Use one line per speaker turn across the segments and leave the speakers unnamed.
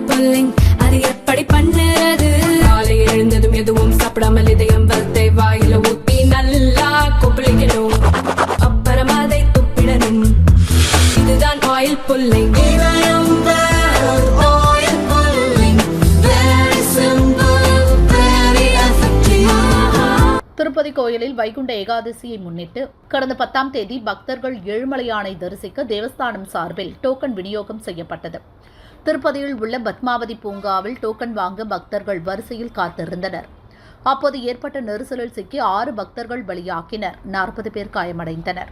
Oil pulling அது எப்படி பண்ணுறது? காலை எழுந்ததும் எதுவும் சாப்பிடாமல் இதயம் வளர்த்தை வாயில ஊத்தி நல்லா கொப்பளிக்கணும். அப்புறம் அதை துப்பிடணும். இதுதான் ஆயில் புல்லிங்
திருப்பதி கோயிலில் வைகுண்ட ஏகாதசியை முன்னிட்டு கடந்த பத்தாம் தேதி பக்தர்கள் ஏழுமலையானை தரிசிக்க தேவஸ்தானம் சார்பில் டோக்கன் விநியோகம் செய்யப்பட்டது. திருப்பதியில் உள்ள பத்மாவதி பூங்காவில் டோக்கன் வாங்க பக்தர்கள் வரிசையில் காத்திருந்தனர். அப்போது ஏற்பட்ட நெரிசலில் சிக்கி ஆறு பக்தர்கள் பலியாக்கினர். நாற்பது பேர் காயமடைந்தனர்.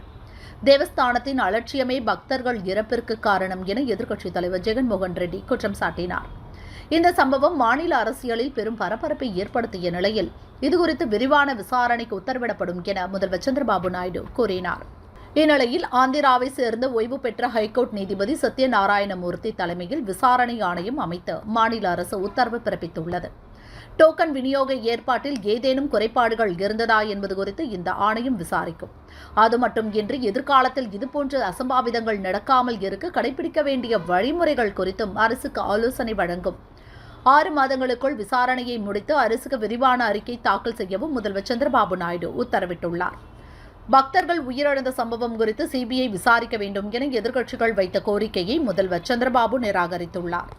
தேவஸ்தானத்தின் அலட்சியமே பக்தர்கள் இறப்பிற்கு காரணம் என எதிர்க்கட்சித் தலைவர் ஜெகன்மோகன் ரெட்டி குற்றம் சாட்டினார். இந்த சம்பவம் மாநில அரசியலில் பெரும் பரபரப்பை ஏற்படுத்திய நிலையில் இதுகுறித்து விரிவான விசாரணைக்கு உத்தரவிடப்படும் என முதல்வர் சந்திரபாபு நாயுடு கூறினார். இந்நிலையில் ஆந்திராவை சேர்ந்த ஓய்வு பெற்ற ஹைகோர்ட் நீதிபதி சத்யநாராயணமூர்த்தி தலைமையில் விசாரணை ஆணையம் அமைத்து மாநில அரசு உத்தரவு பிறப்பித்துள்ளது. டோக்கன் விநியோக ஏற்பாட்டில் ஏதேனும் குறைபாடுகள் இருந்ததா என்பது குறித்து இந்த ஆணையம் விசாரிக்கும். அது மட்டுமின்றி எதிர்காலத்தில் இதுபோன்ற அசம்பாவிதங்கள் நடக்காமல் இருக்க கடைபிடிக்க வேண்டிய வழிமுறைகள் குறித்தும் அரசுக்கு ஆலோசனை வழங்கும். ஆறு மாதங்களுக்குள் விசாரணையை முடித்து அரசுக்கு விரிவான அறிக்கை தாக்கல் செய்யவும் முதல்வர் சந்திரபாபு நாயுடு உத்தரவிட்டுள்ளார். பக்தர்கள் உயிரிழந்த சம்பவம் குறித்து சிபிஐ விசாரிக்க வேண்டும் என எதிர்க்கட்சிகள் வைத்த கோரிக்கையை முதல்வர் சந்திரபாபு நிராகரித்துள்ளார்.